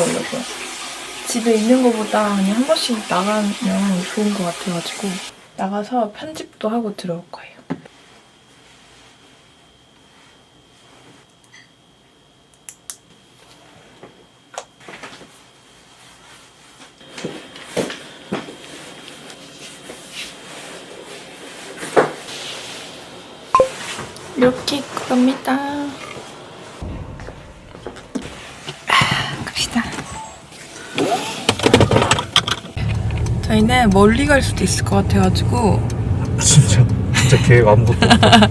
오려고요. 집에 있는 것보다 그냥 한 번씩 나가면 좋은 것 같아가지고 나가서 편집도 하고 들어올 거예요. 이렇게 입고 갑니다. 멀리 갈 수도 있을 것 같아가지고 진짜 진짜 계획 아무것도 없다.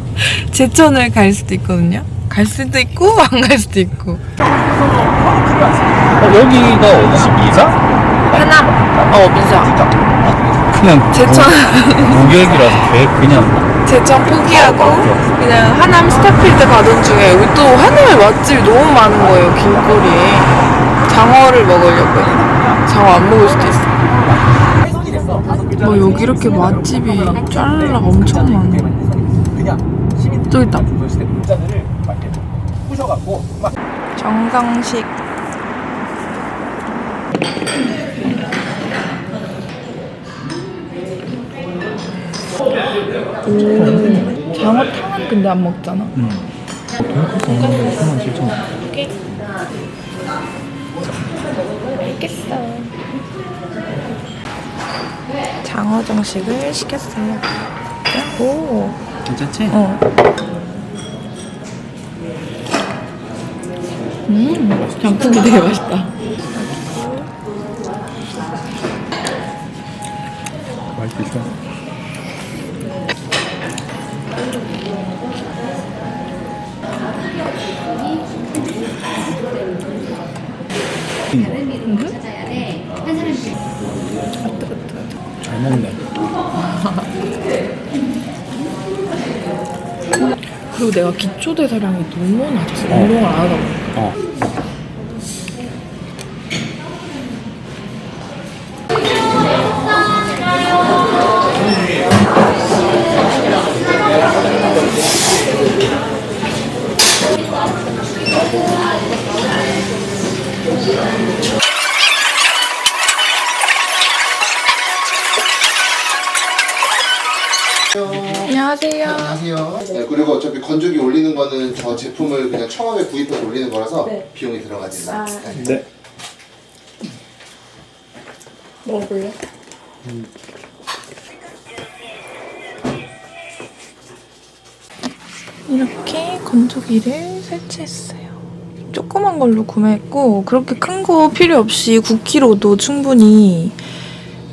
제천을 갈 수도 있거든요. 갈 수도 있고 안 갈 수도 있고. 어, 여기가 어디지? 미사? 하나. 어 미사. 그냥 제천 무계획이라서 계획 그냥 제천 포기하고 그냥 하남 스타필드 가던 중에 여기 또 하남에 맛집이 너무 많은 거예요 길거리에. 장어를 먹으려고. 장어 안 먹을 수도 있어. 뭐 여기 이렇게 맛집이 짤라 엄청 많아. 저기 있다. 정상식. 오, 장어탕은 근데 안 먹잖아. 돈까스 먹는 3만 7천 원. 알겠어. 장어 정식을 시켰어요. 오, 괜찮지? 어. 음, 장국이 되게 맛있다. 맛있겠어. 잘 먹네. 그리고 내가 기초 대사량이 너무 낮았어. 운동을 안 하다 보니까. 어. 먹어볼래? 이렇게 건조기를 설치했어요. 조그만 걸로 구매했고 그렇게 큰 거 필요 없이 9kg도 충분히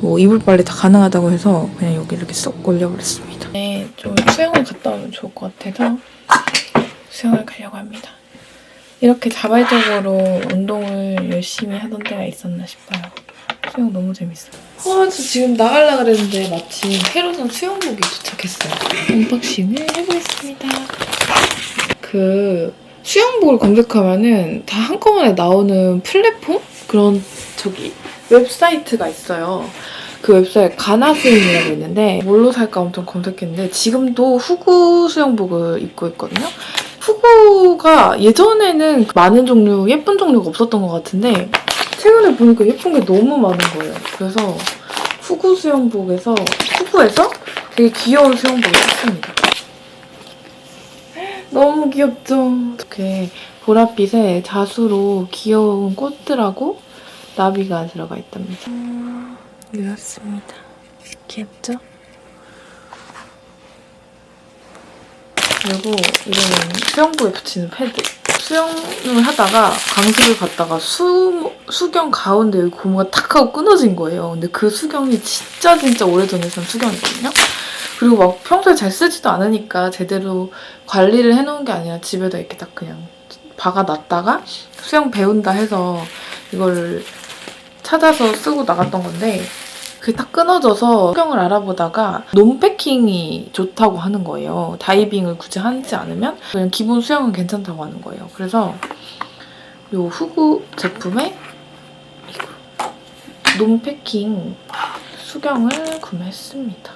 뭐 이불 빨래 다 가능하다고 해서 그냥 여기 이렇게 쏙 올려버렸습니다. 네, 좀 수영을 갔다 오면 좋을 것 같아서 수영을 가려고 합니다. 이렇게 자발적으로 운동을 열심히 하던 때가 있었나 싶어요. 수영 너무 재밌어요. 아, 저 지금 나가려고 그랬는데 마침 새로 산 수영복이 도착했어요. 언박싱을 해보겠습니다. 그 수영복을 검색하면은 다 한꺼번에 나오는 플랫폼? 그런 저기 웹사이트가 있어요. 그 웹사이트 가나스윙이라고 있는데 뭘로 살까 엄청 검색했는데 지금도 후구 수영복을 입고 있거든요. 후구가 예전에는 많은 종류, 예쁜 종류가 없었던 것 같은데 최근에 보니까 예쁜 게 너무 많은 거예요. 그래서 후구 수영복에서 후구에서 되게 귀여운 수영복을 샀습니다. 너무 귀엽죠? 이렇게 보랏빛에 자수로 귀여운 꽃들하고 나비가 들어가 있답니다. 음, 이렇습니다. 귀엽죠? 그리고 이거는 수영복에 붙이는 패드. 수영을 하다가 강습을 갔다가 수, 수경 가운데 고무가 탁 하고 끊어진 거예요. 근데 그 수경이 진짜 진짜 오래전에 산 수경이거든요. 그리고 막 평소에 잘 쓰지도 않으니까 제대로 관리를 해놓은 게 아니라 집에다 이렇게 딱 그냥 박아놨다가 수영 배운다 해서 이걸 찾아서 쓰고 나갔던 건데 그게 딱 끊어져서 수경을 알아보다가 놈패킹이 좋다고 하는 거예요. 다이빙을 굳이 하지 않으면 그냥 기본 수영은 괜찮다고 하는 거예요. 그래서 이 후구 제품에 놈패킹 수경을 구매했습니다.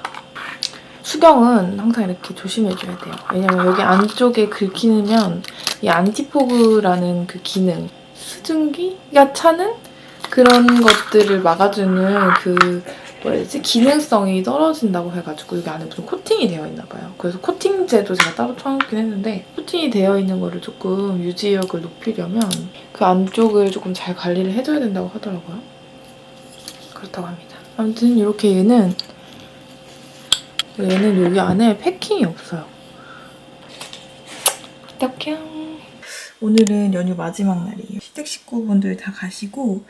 수경은 항상 이렇게 조심해줘야 돼요. 왜냐면 여기 안쪽에 긁히면 이 안티포그라는 그 기능 수증기가 차는 그런 것들을 막아주는 그 뭐지 기능성이 떨어진다고 해가지고 여기 안에 무슨 코팅이 되어 있나 봐요. 그래서 코팅제도 제가 따로 쳐놓긴 했는데 코팅이 되어 있는 거를 조금 유지력을 높이려면 그 안쪽을 조금 잘 관리를 해줘야 된다고 하더라고요. 그렇다고 합니다. 아무튼 이렇게 얘는 얘는 여기 안에 패킹이 없어요. 어떡해. 오늘은 연휴 마지막 날이에요. 시댁 식구분들 다 가시고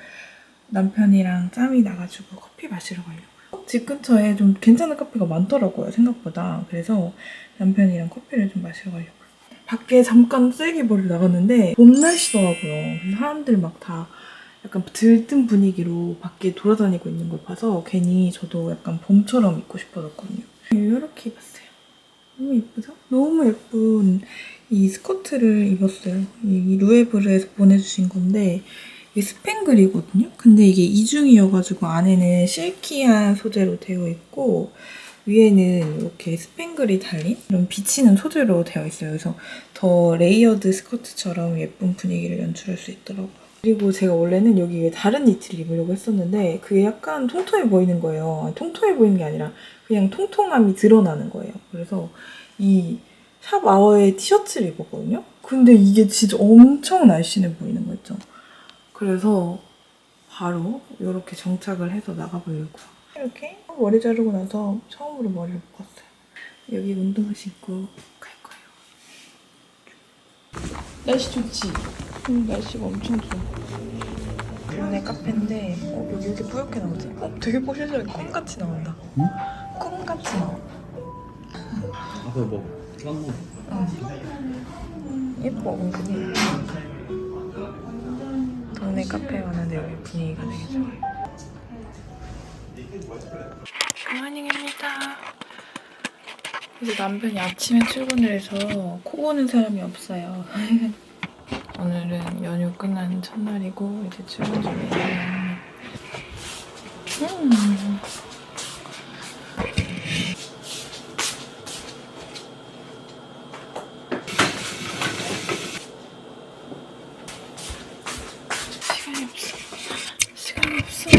남편이랑 짬이 나가지고 커피 마시러 가려고요. 집 근처에 좀 괜찮은 카페가 많더라고요, 생각보다. 그래서 남편이랑 커피를 좀 마시러 가려고요. 밖에 잠깐 쐐기 보러 나갔는데 봄 날씨더라고요. 사람들 막 다 약간 들뜬 분위기로 밖에 돌아다니고 있는 걸 봐서 괜히 저도 약간 봄처럼 입고 싶어졌거든요. 이렇게 입었어요. 너무 예쁘죠? 너무 예쁜 이 스커트를 입었어요. 이 루에브르에서 보내주신 건데 이게 스팽글이거든요. 근데 이게 이중이어가지고 안에는 실키한 소재로 되어 있고 위에는 이렇게 스팽글이 달린 이런 비치는 소재로 되어 있어요. 그래서 더 레이어드 스커트처럼 예쁜 분위기를 연출할 수 있더라고요. 그리고 제가 원래는 여기 위에 다른 니트를 입으려고 했었는데 그게 약간 통통해 보이는 거예요. 통통해 보이는 게 아니라 그냥 통통함이 드러나는 거예요. 그래서 이 샵 아워의 티셔츠를 입었거든요. 근데 이게 진짜 엄청 날씬해 보이는 거 있죠. 그래서 바로 이렇게 정착을 해서 나가보려고요. 이렇게 머리 자르고 나서 처음으로 머리를 묶었어요. 여기 운동화 신고 갈 거예요. 날씨 좋지? 응, 날씨가 엄청 좋아. 국내 카페인데 어, 여기 이렇게 뿌옇게 나오지? 어, 되게 뽀실하게 꿈같이 나온다. 응? 꿈같이 나와. 아까 뭐 딴거 예뻐, 은근히. 동네 카페에 왔는데 여기 분위기가 되게 좋아요. 굿모닝입니다. 이제 남편이 아침에 출근을 해서 코 고는 사람이 없어요. 오늘은 연휴 끝나는 첫날이고 이제 출근 중이에요. 음. 시간이 없어. 시간이 없어.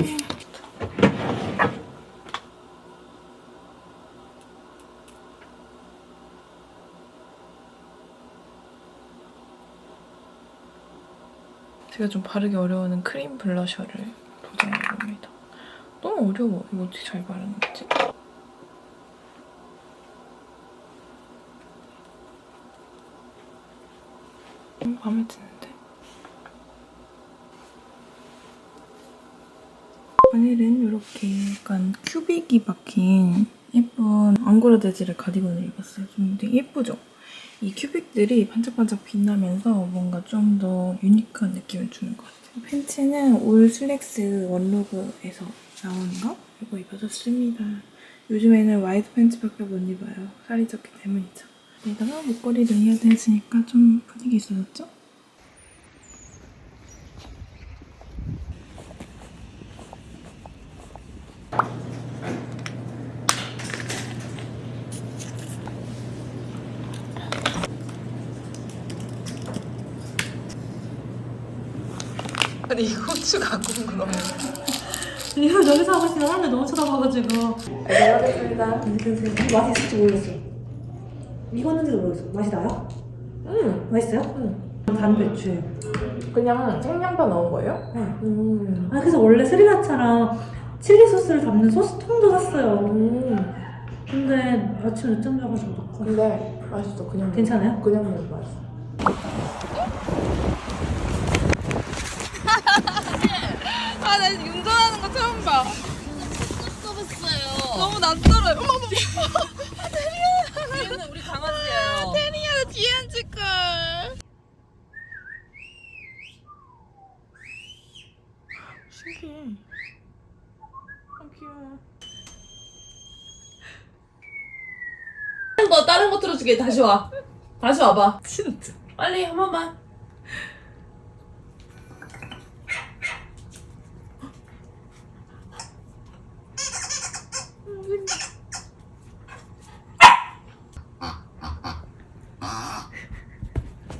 제가 좀 바르기 어려워하는 크림 블러셔를 도전해봅니다. 너무 어려워. 이거 어떻게 잘 바르는 거지? 음, 마음에 드는데? 오늘은 이렇게 약간 큐빅이 박힌 예쁜 앙고라 재질의 가디건을 입었어요. 좀 되게 예쁘죠? 이 큐빅들이 반짝반짝 빛나면서 뭔가 좀 더 유니크한 느낌을 주는 것 같아요. 팬츠는 올 슬랙스 원로그에서 나오는 거 이거 입어줬습니다. 요즘에는 와이드 팬츠밖에 못 입어요. 살이 쪘기 때문이죠. 여기다가 목걸이를 이어도 했으니까 좀 분위기 있어졌죠? 근데 이 고추 갖고 온 거면 이거 여기서 하고 있으면 사람들 너무 쳐다봐가지고 잘 먹겠습니다. 맛이 있을지 모르겠어 익었는지도 모르겠어 맛이 나요? 음, 맛있어요? 음. 단배추 그냥 생양파 넣은 거예요? 네. 음. 아 그래서 원래 스리라차랑 칠리 소스를 담는 소스통도 샀어요 음. 근데 아침 늦잠 자가지고 근데 맛있어. 그냥 괜찮아요? 먹- 그냥 먹어도 맛있어. 아, 나 운전하는 거 처음 봐. 너무 낯설어요. 어머, 어머. 얘는 우리 강아지예요. 테리야, 뒤에 앉을 걸. 신기해. 아, 귀여워. 다른 거 다른 거 틀어줄게. 다시 와. 다시 와봐. 진짜. 빨리 한 번만.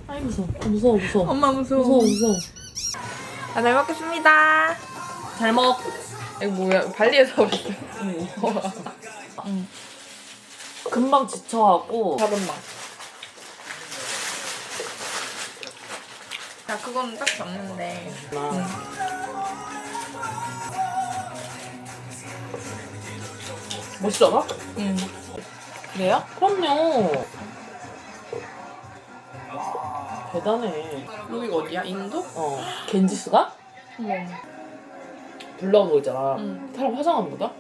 아이 무서워. 아, 무서워. 엄마 무서워. 무서워 무서워. 아, 잘 먹겠습니다. 잘 먹. 이거 뭐야? 발리에서 오셨어. 금방 지쳐하고. 잡은맛. 야, 그건 딱 잡는데. 멋있잖아? 응. 그래요? 그럼요. 대단해. 여기가 어디야? 인도? 어. 겐지스가? 응. 블러보 있잖아. 응. 사람 화장하는 거다?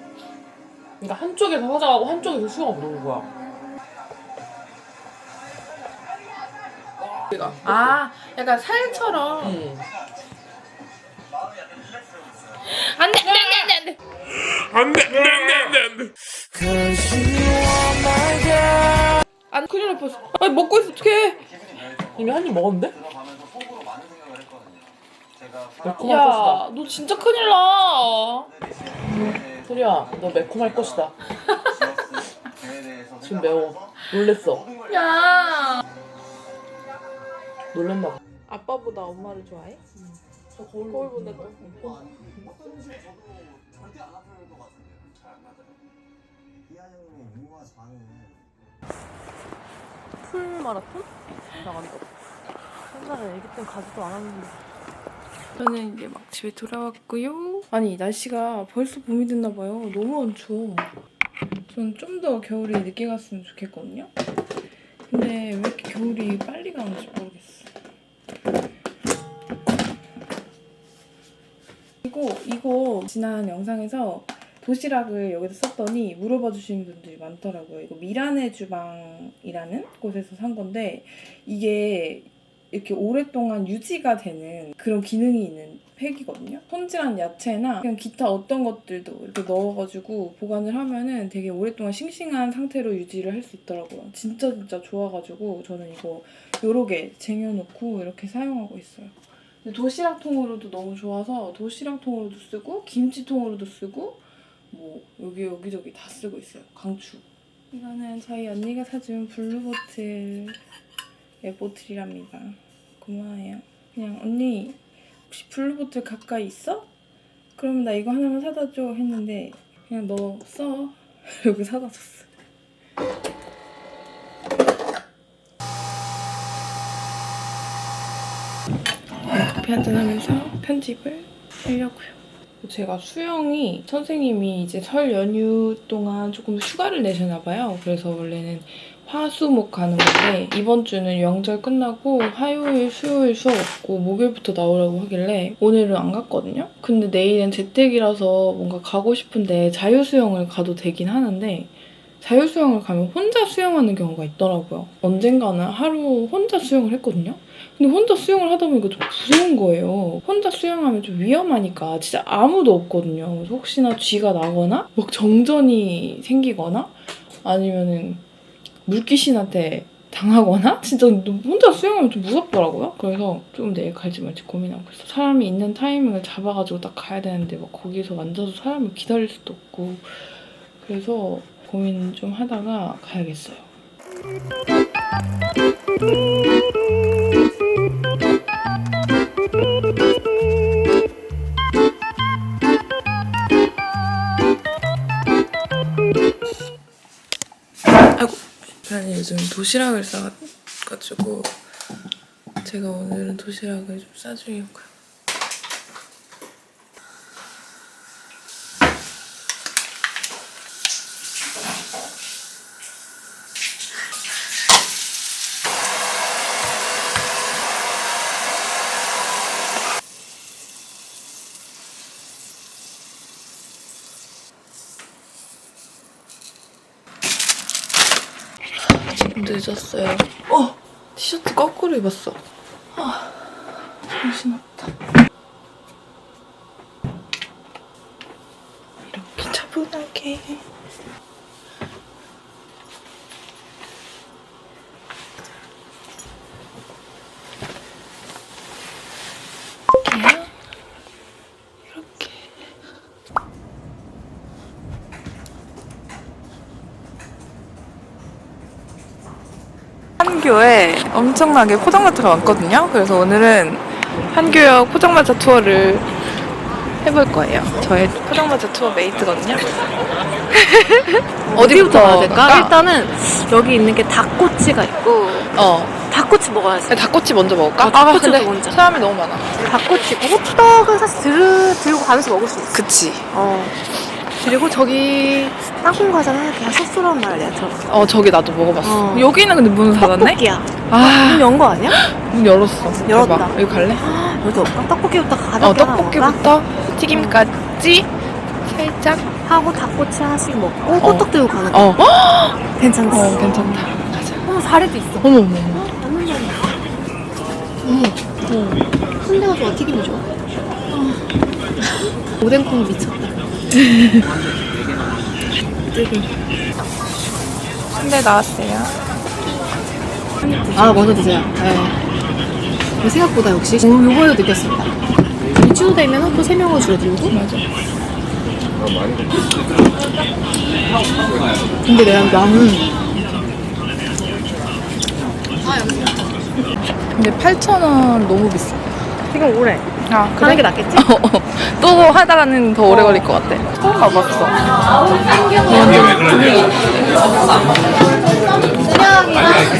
그러니까 한쪽에서 화장하고 한쪽에서 수영하고 노는 거야. 아, 약간 살처럼. 응. 안 돼, 안 돼, 안 돼, 안 돼. 안 큰일 날 뻔했어. 아니, 먹고 있어, 어떡해. 이미 한 입 먹었는데? 매콤할 야, 것이다. 너 진짜 큰일 나. 소리야, 너 매콤할 것이다. 지금 매워. 놀랬어. 야. 놀랬나 봐. 아빠보다 엄마를 좋아해? 거울보다 더. 풀 마라톤? 나간다. 옛날에 애기 때 가지도 않았는데. 저는 이제 막 집에 돌아왔고요. 아니 날씨가 벌써 봄이 됐나 봐요. 너무 안 추워. 저는 좀더 겨울이 늦게 갔으면 좋겠거든요. 근데 왜 이렇게 겨울이 빨리 가는지 모르겠어. 그리고 이거 지난 영상에서 도시락을 여기서 썼더니 물어봐 주시는 분들이 많더라고요. 이거 미란의 주방이라는 곳에서 산 건데 이게 이렇게 오랫동안 유지가 되는 그런 기능이 있는 팩이거든요. 손질한 야채나 그냥 기타 어떤 것들도 이렇게 넣어가지고 보관을 하면은 되게 오랫동안 싱싱한 상태로 유지를 할 수 있더라고요. 진짜 진짜 좋아가지고 저는 이거 여러 개 쟁여놓고 이렇게 사용하고 있어요. 도시락통으로도 너무 좋아서 도시락통으로도 쓰고 김치통으로도 쓰고 뭐 여기 여기저기 다 쓰고 있어요. 강추. 이거는 저희 언니가 사준 블루보틀 에보틀이랍니다. 고마워요. 그냥 언니 혹시 블루보틀 가까이 있어? 그러면 나 이거 하나만 사다 줘 했는데 그냥 너 써. 이러고 사다 줬어. 커피 한잔 하면서 편집을 하려고요. 제가 수영이 선생님이 이제 설 연휴 동안 조금 휴가를 내셨나 봐요. 그래서 원래는 화수목 가는 건데 이번 주는 명절 끝나고 화요일, 수요일 수업 없고 목요일부터 나오라고 하길래 오늘은 안 갔거든요. 근데 내일은 재택이라서 뭔가 가고 싶은데 자유수영을 가도 되긴 하는데 자유수영을 가면 혼자 수영하는 경우가 있더라고요. 언젠가는 하루 혼자 수영을 했거든요. 근데 혼자 수영을 하다 보니까 좀 무서운 거예요. 혼자 수영하면 좀 위험하니까 진짜 아무도 없거든요. 그래서 혹시나 쥐가 나거나 막 정전이 생기거나 아니면은 물귀신한테 당하거나 진짜 혼자 수영하면 좀 무섭더라고요. 그래서 좀 내일 갈지 말지 고민하고 있어. 사람이 있는 타이밍을 잡아가지고 딱 가야 되는데 막 거기서 앉아서 사람을 기다릴 수도 없고 그래서 고민 좀 하다가 가야겠어요. 아이고 저는 요즘 도시락을 싸가지고 제가 오늘은 도시락을 좀 싸주려고요. 지금 늦었어요. 어! 티셔츠 거꾸로 입었어. 아, 정신없다. 이렇게 차분하게. 이렇게요. 이렇게. 엄청나게 포장마차가 많거든요. 그래서 오늘은 한교역 포장마차 투어를 해볼 거예요. 저의 포장마차 투어 메이트거든요. 어디부터 가야 될까? 갈까? 일단은 여기 있는 게 닭꼬치가 있고 어. 닭꼬치 먹어야지. 닭꼬치 먼저 먹을까? 어, 닭꼬치부터 근데 먼저. 사람이 너무 많아. 닭꼬치 있고 호떡은 사실 들, 들고 가면서 먹을 수 있어. 그치. 어. 그리고 저기 땅콩 과자는 그냥 소스란 말이야. 저 어, 저기 나도 먹어봤어. 어. 여기는 근데 문을 닫았네? 떡볶이야. 아, 문연거 아니야? 문 열었어. 열었다. 대박. 여기 갈래? 여기도 없다. 떡볶이부터 가볍게 어, 하나 먹을까? 떡볶이부터 튀김까지 살짝. 하고 닭꼬치 하나씩 먹고 어. 호떡 들고 가는 거. 어. 괜찮지? 어, 괜찮다. 가자. 어, 사례도 있어. 어머, 어머, 어머. 순대가 좋아, 튀김이 좋아. 오뎅콩 미쳤다. 순대 나왔어요. 아, 먼저 드세요. 네. 생각보다 역시 오, 요거를 느꼈습니다. 이쯤 되면 또 3명을 줄어들고. 맞아. 근데 내가 양은 근데 8,000원 너무 비싸. 지금 오래. 아, 하는 게 낫겠지? 또 하다가는 더 오래 걸릴 것 같아. 처음 가봤어.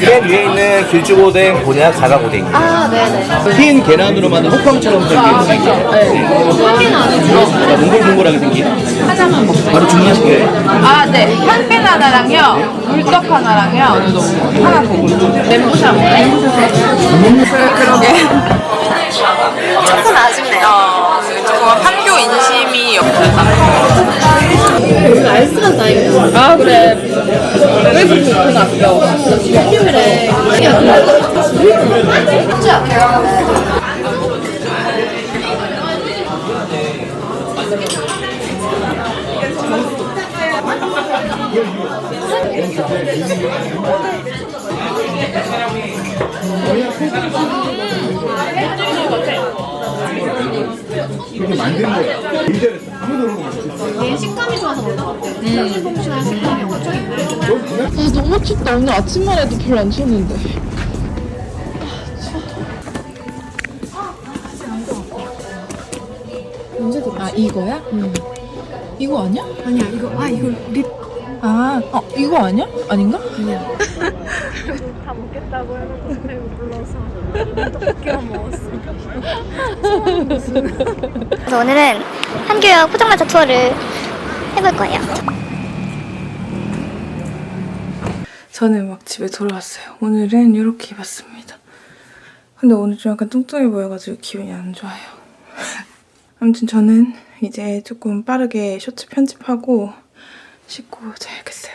맨 위에 있는 길쭉오뎅, 곤약, 사각오뎅. 아, 네네. 흰 계란으로 만든 호빵처럼 생긴 오 아니죠. 몽글몽글하게 생긴. 하나만 먹자. 바로 주문하실게요. 아, 네. 한팬 하나랑요. 물떡 하나랑요. 하나 더. 멘보샤 먹네. 그러게. 조금 아쉽네요. 어, 조금 한교 인심이 없다. 오늘 알스만 다행이다. 아, 그래. 그래서 그 렇구나, 아껴. 일요일에. 식감이 좋아서 그런 것 같아. 퐁신퐁신한 식감이 엄청 있네. 아, 너무 춥다. 오늘 아침만 해도 별로 안 추웠는데. 언제 들어? 아, 이거야? 응. 이거 아니야? 아니야, 이거, 아, 이거 립. 아, 어, 이거 아니야? 아닌가? 아니야. 다 먹겠다고 해놓고 배고 불러서 떡볶이만 먹었어. 그래서 오늘은 한교역 포장마차 투어를 해볼 거예요. 저는 막 집에 돌아왔어요. 오늘은 이렇게 입었습니다. 근데 오늘 좀 약간 뚱뚱해 보여가지고 기분이 안 좋아요. 아무튼 저는 이제 조금 빠르게 쇼츠 편집하고 씻고 자야겠어요.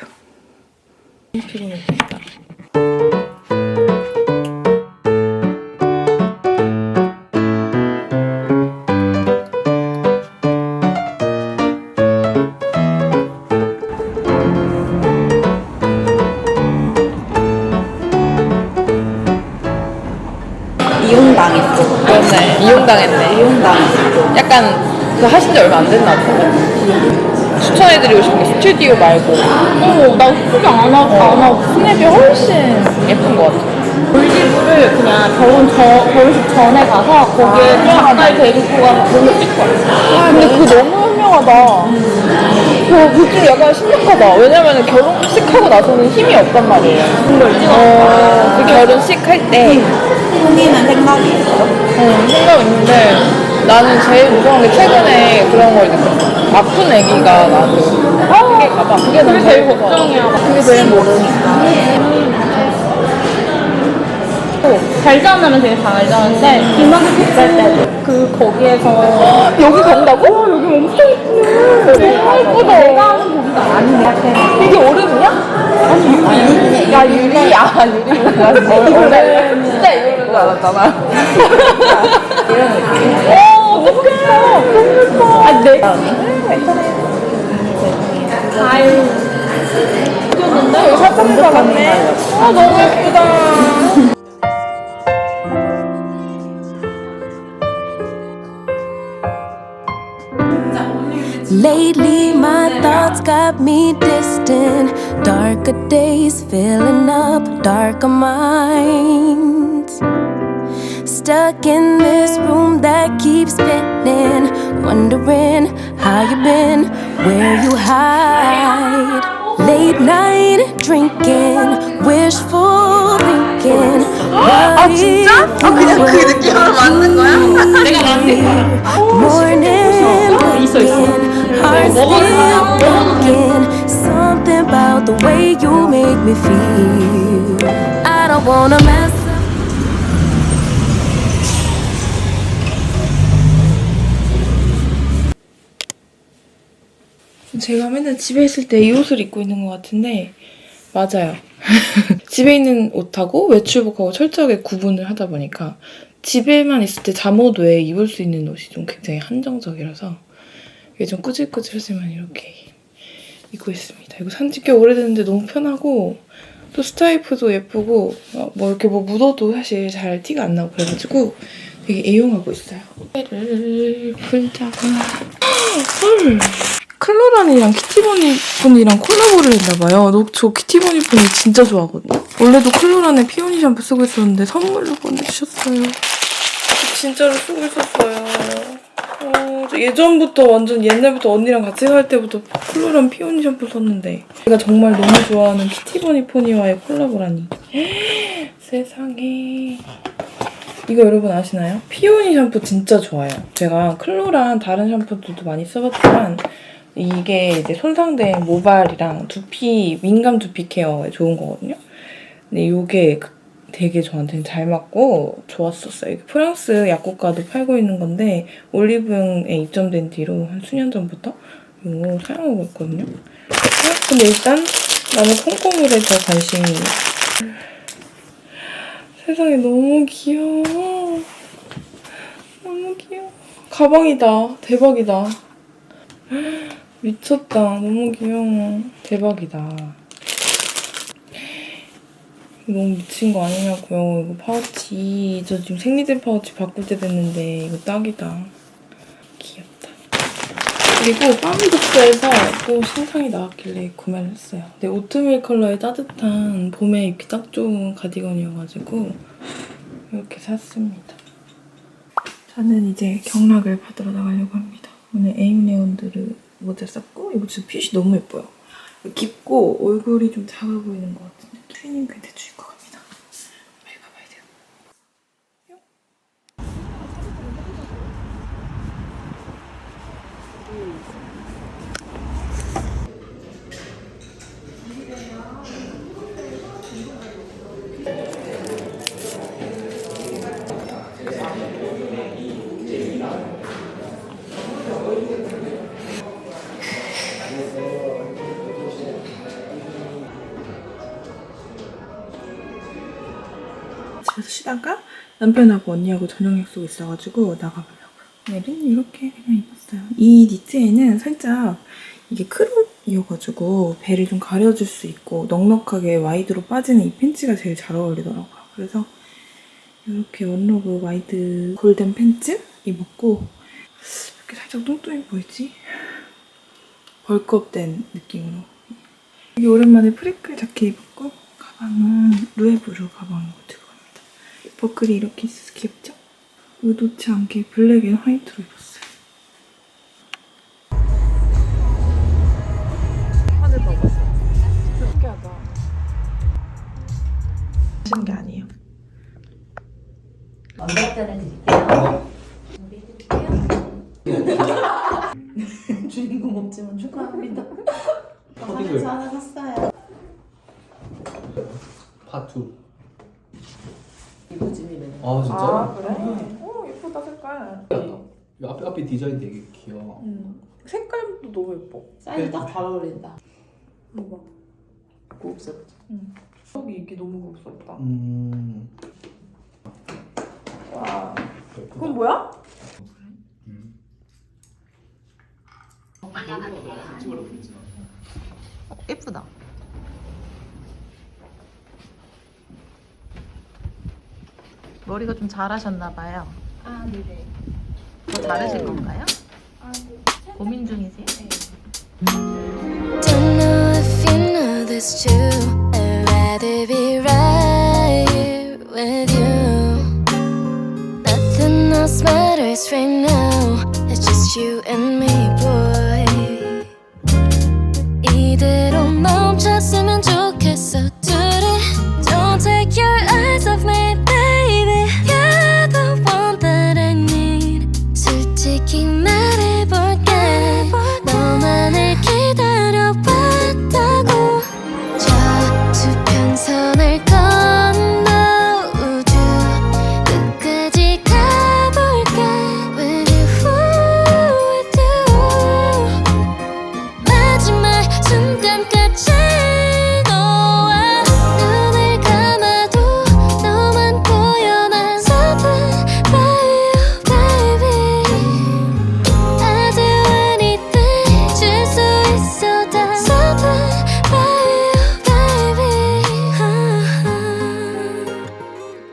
피곤했다. 이용당했어. 그렇네. 이용당했네. 이용당. 약간 그 하신 지 얼마 안 됐나 보다. 추천해드리고 싶은 게 스튜디오 말고. 어, 나 소개 안 하고, 안 하고. 스냅이 훨씬 예쁜 것 같아. 몰디브를 그냥 결혼 저, 결혼식 전에 가서 거기에 가까이 데리고 가서 그걸로 찍고 왔어. 아, 근데 그거 너무 현명하다. 그, 그중 약간 심각하다. 왜냐면 결혼식 하고 나서는 힘이 없단 말이에요. 그걸 어, 그 결혼식 할 때. 본인은 생각이 있어? 어, 생각 있는데 나는 제일 무서운 게 최근에 그런 걸 느꼈어. 아픈 애기가 나도 생길까봐. 그게 너무 제일 걱정이야. 그게 제일 모르니까. 잘 자면 되게 잘 자는데 이만큼 빗잘 때그 거기에서 여기 간다고? 여기 엄청 예쁘네. 너무 예쁘다. 내가 하는 고기가 아닌데 이게 얼음이야? 아니 유리 유리. 야 유리야 유리 얼음. 진짜 이런 줄 알았잖아. 오 너무 예뻐. 너무 예뻐. 아 내가. 잘 줬는데 여기 살짝 들어갔네. 아 너무 예쁘다. Lately, my thoughts got me distant. Darker days filling up darker minds. stuck in this room that keeps spinning. Wondering how you been, where you hide. Late night drinking, wishful thinking. 아 진짜? 아 그냥 그 느낌으로 만든 거야? 내가 만든 거야. Morning waking, heart still broken. Something about the way you make me feel. I don't wanna mess up. 제가 맨날 집에 있을 때 이 옷을 입고 있는 것 같은데 맞아요. 집에 있는 옷하고 외출복하고 철저하게 구분을 하다 보니까 집에만 있을 때 잠옷 외에 입을 수 있는 옷이 좀 굉장히 한정적이라서 이게 좀 꾸질꾸질하지만 이렇게 입고 있습니다. 이거 산지 꽤 오래됐는데 너무 편하고 또 스타이프도 예쁘고 어, 뭐 이렇게 뭐 묻어도 사실 잘 티가 안 나고 그래가지고 되게 애용하고 있어요. 를 풀다가 헐 클로란이랑 키티보니 폰이랑 콜라보를 했나봐요. 너저 키티보니 폰이 진짜 좋아하거든요. 원래도 클로란의 피오니 샴푸 쓰고 있었는데 선물로 보내주셨어요. 진짜로 쓰고 있었어요. 어, 저 예전부터 완전 옛날부터 언니랑 같이 살 때부터 클로란 피오니 샴푸 썼는데 제가 정말 너무 좋아하는 키티보니 포니와의 콜라보라니. 세상에. 이거 여러분 아시나요? 피오니 샴푸 진짜 좋아요. 제가 클로란 다른 샴푸들도 많이 써봤지만 이게 이제 손상된 모발이랑 두피, 민감 두피 케어에 좋은 거거든요. 근데 이게 되게 저한테는 잘 맞고 좋았었어요. 프랑스 약국가도 팔고 있는 건데 올리브영에 입점된 뒤로 한 수년 전부터 이거 사용하고 있거든요. 어? 근데 일단 나는 콩고물에 더 관심이 세상에 너무 귀여워. 너무 귀여워. 가방이다. 대박이다. 미쳤다. 너무 귀여워. 대박이다. 너무 미친 거 아니냐고요. 이거 파우치. 저 지금 생리대 파우치 바꿀 때 됐는데 이거 딱이다. 귀엽다. 그리고 파미독스에서 또 신상이 나왔길래 구매를 했어요. 근데 오트밀 컬러의 따뜻한 봄에 입기 딱 좋은 가디건이어가지고 이렇게 샀습니다. 저는 이제 경락을 받으러 나가려고 합니다. 오늘 에임레온드를 모자 샀고 이거 진짜 핏이 너무 예뻐요. 깊고 얼굴이 좀 작아 보이는 것 같은데 트레이닝 팬트 쉬다가 남편하고 언니하고 저녁 약속 있어가지고 나가보려고요. 오늘은 이렇게 그냥 입었어요. 이 니트에는 살짝 이게 크롭이어가지고 배를 좀 가려줄 수 있고 넉넉하게 와이드로 빠지는 이 팬츠가 제일 잘 어울리더라고요. 그래서 이렇게 원로브 와이드 골든 팬츠 입었고 이렇게 살짝 뚱뚱해 보이지? 벌크업된 느낌으로 여기 오랜만에 프리클 자켓 입었고 가방은 루에브르 갑니다. 버클이 이렇게 있어서 귀엽죠? 의도치 않게 블랙 앤 화이트로 입었어요. 하늘 봐봐. 신기하다. 하시는 게 아니에요. 주인공 없지만 축하합니다. 커팅을 하나 샀어요. 파투. 이거집이네. 아 진짜? 그래? 오 예쁘다 색깔. 이 앞에 앞에 디자인 되게 귀여워. 음. 색깔도 너무 예뻐. 사이즈 딱 잘 어울린다. 뭐가? 고급스럽죠. 속이 이게 너무 고급스럽다. 음. 와. 예쁘다. 그건 뭐야? 음. 예쁘다. 머리가 좀 자라셨나봐요. 아, 네네. 더 자르실 건가요? 아, 네. 고민 중이세요? Don't know if you know this too. I'd rather be right here with you. Nothing else matters right now. It's just you and me, boy. 이들